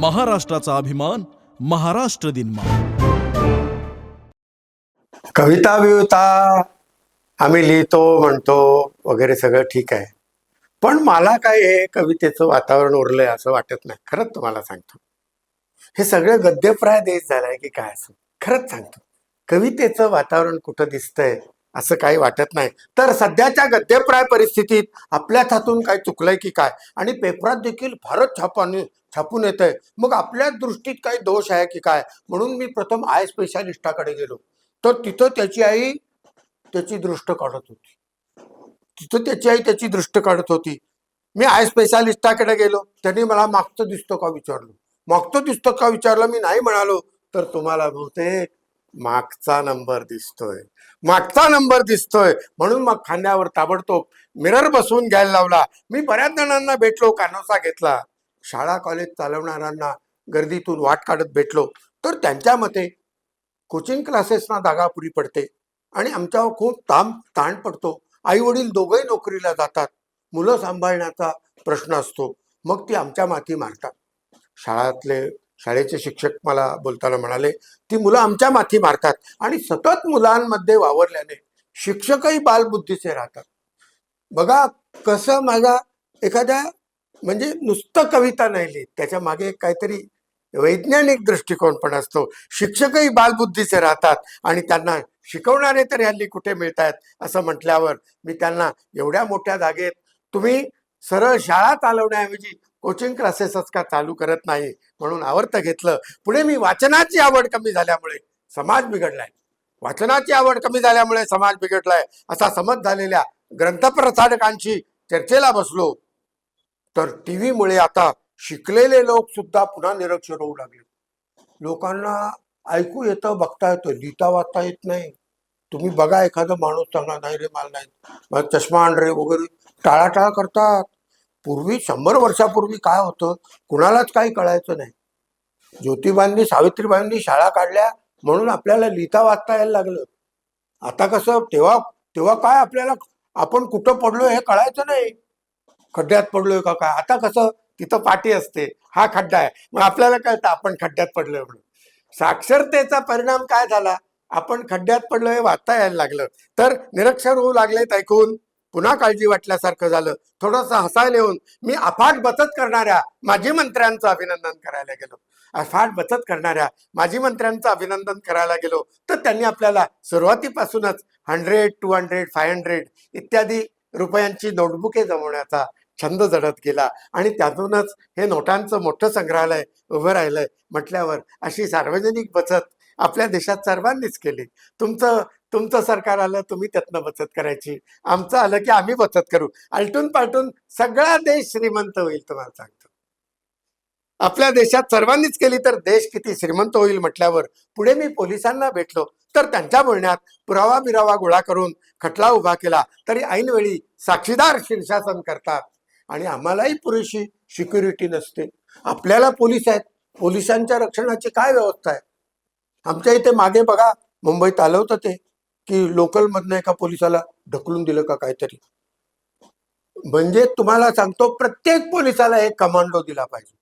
महाराष्ट्राचा अभिमान महाराष्ट्र दिनमा कविता बिविता आम्ही लिहितो म्हणतो वगैरे सगळं ठीक आहे. पण मला काय हे कवितेचं वातावरण उरलंय असं वाटत नाही. खरंच तुम्हाला सांगतो. हे सगळं गद्यप्राय देश झालाय की काय असं? खरंच सांगतो. कवितेचं वातावरण कुठं दिसतंय असं काही वाटत नाही. तर सध्याच्या गद्यप्राय परिस्थितीत आपल्याच हातून काय चुकलंय की काय? आणि पेपरात देखील फारच छापाने छापून येत आहे मग आपल्याच दृष्टीत काही दोष आहे की काय? म्हणून मी प्रथम आय स्पेशालिस्टाकडे गेलो. तर तिथं त्याची आई त्याची दृष्ट काढत होती. तिथं त्याची आई त्याची दृष्ट काढत होती. मी आय स्पेशालिस्टाकडे गेलो. त्यांनी मला मागचं दिसतो का विचारलो? मागचं दिसतो का विचारलं? मी नाही म्हणालो. तर तुम्हाला बहुतेक मागचा नंबर दिसतोय. मागचा नंबर दिसतोय. म्हणून मग खांद्यावर ताबडतोब मिरर बसवून घ्यायला लावला. मी बऱ्याच जणांना भेटलो कानोसा घेतला. शाळा कॉलेज चालवणाऱ्यांना गर्दीतून वाट काढत भेटलो तर त्यांच्या मते कोचिंग क्लासेसना दागापुरी पडते. आणि आमच्यावर खूप ताम ताण पडतो. आई वडील दोघंही नोकरीला जातात. मुलं सांभाळण्याचा प्रश्न असतो. मग ती आमच्या माथी मारतात. शाळातले शाळेचे शिक्षक मला बोलताना म्हणाले ती मुलं आमच्या माथी मारतात. आणि सतत मुलांमध्ये वावरल्याने शिक्षकही बालबुद्धीचे राहतात. बघा कसं माझा एखाद्या म्हणजे नुसतं कविता नाही लिहित. त्याच्यामागे काहीतरी वैज्ञानिक दृष्टिकोन पण असतो. शिक्षकही बालबुद्धीचे राहतात आणि त्यांना शिकवणारे तर हल्ली कुठे मिळत आहेत असं म्हटल्यावर मी त्यांना एवढ्या मोठ्या जागेत तुम्ही सरळ शाळा चालवण्याऐवजी कोचिंग क्लासेसच का चालू करत नाही? म्हणून आवर्त घेतलं. पुढे मी वाचनाची आवड कमी झाल्यामुळे समाज बिघडलाय. वाचनाची आवड कमी झाल्यामुळे समाज बिघडलाय असा समज झालेल्या ग्रंथप्रसारकांशी चर्चेला बसलो. तर टी व्हीमुळे आता शिकलेले लोक सुद्धा पुन्हा निरक्षर होऊ लागले. लोकांना ऐकू येतं बघता येतं लिहिता वाचता येत नाही. तुम्ही बघा एखादा माणूस चांगला नाही रे मला नाही. चष्मा आण रे वगैरे. टाळाटाळ करतात. पूर्वी शंभर वर्षापूर्वी काय होतं? कुणालाच काही कळायचं नाही. ज्योतिबांनी सावित्रीबाईंनी शाळा काढल्या म्हणून आपल्याला लिहिता वाचता यायला लागलं. आता कसं तेव्हा तेव्हा काय आपल्याला आपण कुठं पडलो हे कळायचं नाही. खड्ड्यात पडलोय का काय? आता कसं? तिथं पाठी असते. हा खड्डा आहे. मग आपल्याला कळतं आपण खड्ड्यात पडलोय म्हणून. साक्षरतेचा परिणाम काय झाला? आपण खड्ड्यात पडलोय वाचता यायला लागलं. तर निरक्षर होऊ लागलेत ऐकून. पुन्हा काळजी वाटल्यासारखं झालं. थोडंसं हसायला येऊन. मी अफाट बचत करणाऱ्या माजी मंत्र्यांचं अभिनंदन करायला गेलो. अफाट बचत करणाऱ्या माजी मंत्र्यांचं अभिनंदन करायला गेलो. तर त्यांनी आपल्याला सुरुवातीपासूनच hundred two hundred five hundred इत्यादी रुपयांची नोटबुके जमवण्याचा छंद जडत गेला. आणि त्यातूनच हे नोटांचं मोठं संग्रहालय उभं राहिलंय म्हटल्यावर अशी सार्वजनिक बचत आपल्या देशात सर्वांनीच केली. तुमचं तुमचं सरकार आलं तुम्ही त्यातनं बचत करायची. आमचं आलं की आम्ही बचत करू. आलटून पालटून सगळा देश श्रीमंत होईल तुम्हाला सांगतो. आपल्या देशात सर्वांनीच केली तर देश किती श्रीमंत होईल म्हटल्यावर पुढे मी पोलिसांना भेटलो. तर त्यांच्या बोलण्यात पुरावा बिरावा गोळा करून खटला उभा केला. तरी ऐनवेळी साक्षीदार शीर्षासन करतात. आणि आम्हालाही पुरेशी सिक्युरिटी नसते. आपल्याला पोलीस आहेत. पोलिसांच्या रक्षणाची काय व्यवस्था आहे? आमच्या इथे मागे बघा मुंबईत आलं होतं ते की लोकल मधनं एका पोलिसाला ढकलून दिलं का काहीतरी. म्हणजे तुम्हाला सांगतो प्रत्येक पोलिसाला एक कमांडो दिला पाहिजे.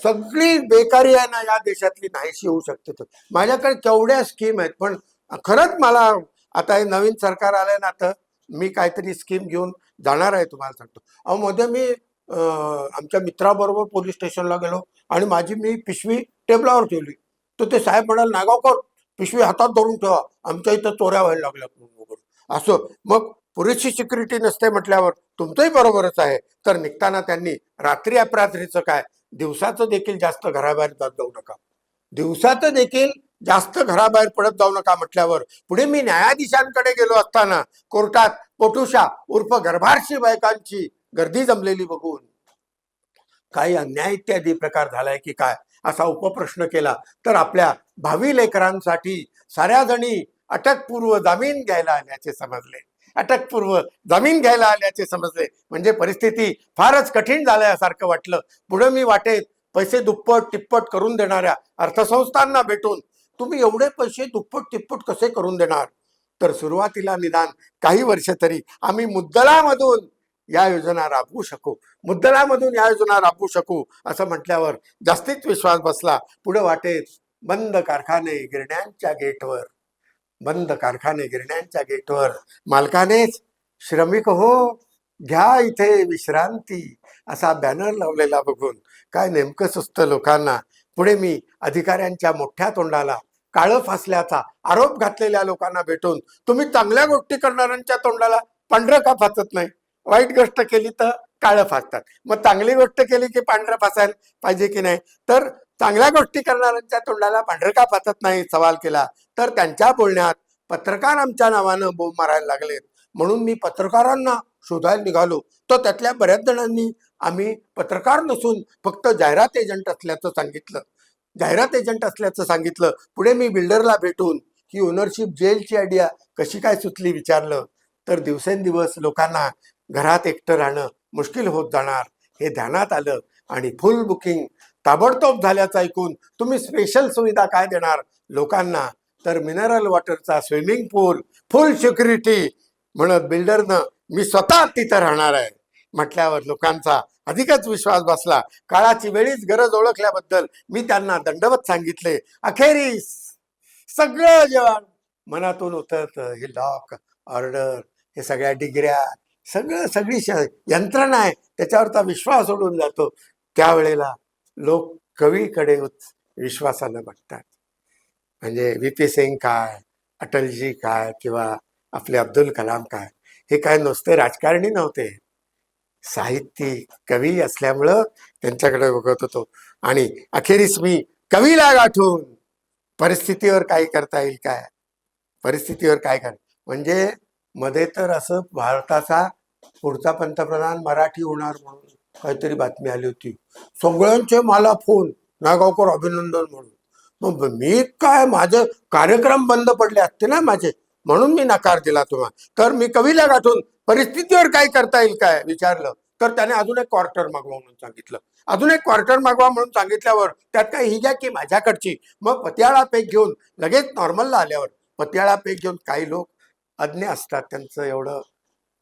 सगळी बेकारी आहे ना या देशातली नाहीशी होऊ शकते तर. माझ्याकडे केवढ्या स्कीम आहेत पण खरंच मला आता हे नवीन सरकार आलंय ना आता मी काहीतरी स्कीम घेऊन जाणार आहे तुम्हाला सांगतो. अहो मध्ये मी आमच्या मित्राबरोबर पोलीस स्टेशनला गेलो आणि माझी मी पिशवी टेबलावर ठेवली. तर ते साहेब म्हणाल नागावकर पिशवी हातात धरून ठेवा. आमच्या इथं चोऱ्या व्हायला लागल्या वगैरे. असं. मग पुरेशी सिक्युरिटी नसते म्हटल्यावर तुमचंही बरोबरच आहे. तर निघताना त्यांनी रात्री अपरात्रीचं काय? दिवसाचं देखील जास्त घराबाहेर जात जाऊ नका. दिवसाचं देखील जास्त घराबाहेर पडत जाऊ नका म्हटल्यावर. पुढे मी न्यायाधीशांकडे गेलो असताना कोर्टात पोटुशा उर्फ गर्भारशी बायकांची गर्दी जमलेली बघून. काही अन्याय इत्यादी प्रकार झालाय की काय? असा उपप्रश्न केला तर आपल्या भावी लेकरांसाठी साऱ्या जणी अटकपूर्व जामीन घ्यायला आल्याचे समजले. अटकपूर्व जामीन घ्यायला आल्याचे समजले. म्हणजे परिस्थिती फारच कठीण झाल्यासारखं वाटलं. पुढे मी वाटेत पैसे दुप्पट तिप्पट करून देणाऱ्या अर्थसंस्थांना भेटून तुम्ही एवढे पैसे दुप्पट तिप्पट कसे करून देणार? तर सुरुवातीला निदान काही वर्ष तरी आम्ही मुद्दलामधून या योजना राबवू शकू. मुद्दलामधून या योजना राबवू शकू असं म्हटल्यावर जास्तीत विश्वास बसला. पुढे वाटेत बंद कारखाने गिरण्यांच्या गेटवर. बंद कारखाने गिरण्यांच्या गेटवर. मालकानेच श्रमिक हो घ्या इथे विश्रांती असा बॅनर लावलेला बघून. काय नेमकं सुचतं लोकांना? पुढे मी अधिकाऱ्यांच्या मोठ्या तोंडाला काळं फासल्याचा आरोप घातलेल्या लोकांना भेटून तुम्ही चांगल्या गोष्टी करणाऱ्यांच्या तोंडाला पांढरं का फासत नाही? वाईट गोष्ट केली तर काळं फासतात. मग चांगली गोष्ट केली की पांढरं फासायला पाहिजे की नाही? तर चांगल्या गोष्टी करणाऱ्यांच्या तोंडाला पांढरं का फासत नाही? सवाल केला. तर त्यांच्या बोलण्यात पत्रकार आमच्या नावानं बोंब मारायला लागलेत. म्हणून मी पत्रकारांना शोधायला निघालो. तर त्यातल्या बऱ्याच जणांनी आम्ही पत्रकार नसून फक्त जाहिरात एजंट असल्याचं सांगितलं. जाहिरात एजंट असल्याचं सांगितलं. पुढे मी बिल्डरला भेटून ही ओनरशिप जेलची आयडिया कशी काय सुचली विचारलं. तर दिवसेंदिवस लोकांना घरात एकटं राहणं मुश्किल होत जाणार हे ध्यानात आलं आणि फुल बुकिंग ताबडतोब झाल्याचं ऐकून तुम्ही स्पेशल सुविधा काय देणार? लोकांना तर मिनरल वॉटरचा स्विमिंग पूल फुल सिक्युरिटी म्हणत बिल्डरनं मी स्वतः तिथं राहणार आहे. म्हटल्यावर लोकांचा अधिकच विश्वास बसला. काळाची वेळीच गरज ओळखल्याबद्दल मी त्यांना दंडवत सांगितले. अखेरीस सगळं जेवण मनातून उतरत. हे लॉक ऑर्डर हे सगळ्या डिग्र्या सगळं सगळी श- यंत्रणा आहे. त्याच्यावरचा विश्वास उडून जातो. त्यावेळेला लोक कवीकडे विश्वासानं बघतात. म्हणजे व्ही पी सिंग काय अटलजी काय किंवा आपले अब्दुल कलाम काय हे काय नुसते राजकारणी नव्हते. साहित्यिक कवी असल्यामुळं त्यांच्याकडे बघत होतो. आणि अखेरीस मी कवीला गाठून परिस्थितीवर काय करता येईल काय? परिस्थितीवर काय कर? म्हणजे मध्ये तर असं भारताचा पुढचा पंतप्रधान मराठी होणार म्हणून काहीतरी बातमी आली होती. सगळ्यांचे मला फोन नागावकर अभिनंदन म्हणून. मग मी काय माझे कार्यक्रम बंद पडले असते ना माझे? म्हणून मी नकार दिला तुम्हाला तर मी कवीला गाठून परिस्थितीवर काय करता येईल काय विचारलं? तर त्याने अजून एक क्वार्टर मागवा म्हणून सांगितलं. अजून एक क्वार्टर मागवा म्हणून सांगितल्यावर त्यात काय ही घ्या की माझ्याकडची. मग पतियाळा पेक घेऊन लगेच नॉर्मलला आल्यावर पतियाळा पेक घेऊन काही लोक अज्ञ असतात त्यांचं एवढं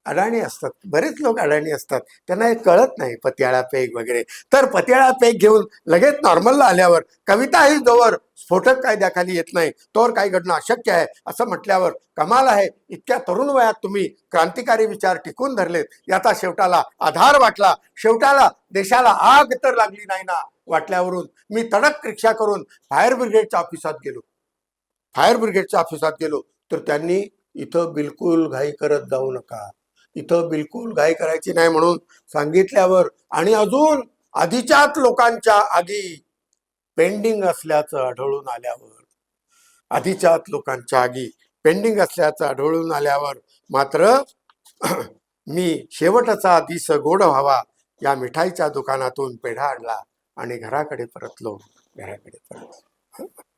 अडाणी असतात. बरेच लोक अडाणी असतात. त्यांना हे कळत नाही पत्याळा पेग वगैरे. तर पत्याळा पेग घेऊन लगेच नॉर्मलला आल्यावर कविता ही जोवर स्फोटक कायद्याखाली येत नाही. तोवर काही घडणं अशक्य आहे असं म्हटल्यावर कमाल आहे. इतक्या तरुण वयात तुम्ही क्रांतिकारी विचार टिकून धरलेत. याचा शेवटाला आधार वाटला. शेवटाला देशाला आग तर लागली नाही ना वाटल्यावरून मी तडक रिक्षा करून फायर ब्रिगेडच्या ऑफिसात गेलो. फायर ब्रिगेडच्या ऑफिसात गेलो. तर त्यांनी इथं बिलकुल घाई करत जाऊ नका. इथं बिलकुल घाई करायची नाही म्हणून सांगितल्यावर आणि अजून आधीच्याच लोकांच्या आगी पेंडिंग असल्याचं आढळून आल्यावर आधीच्याच लोकांच्या आगी पेंडिंग असल्याचं आढळून आल्यावर मात्र मी शेवटचा दिस गोड व्हावा या मिठाईच्या दुकानातून पेढा आणला आणि घराकडे परतलो घराकडे परतलो.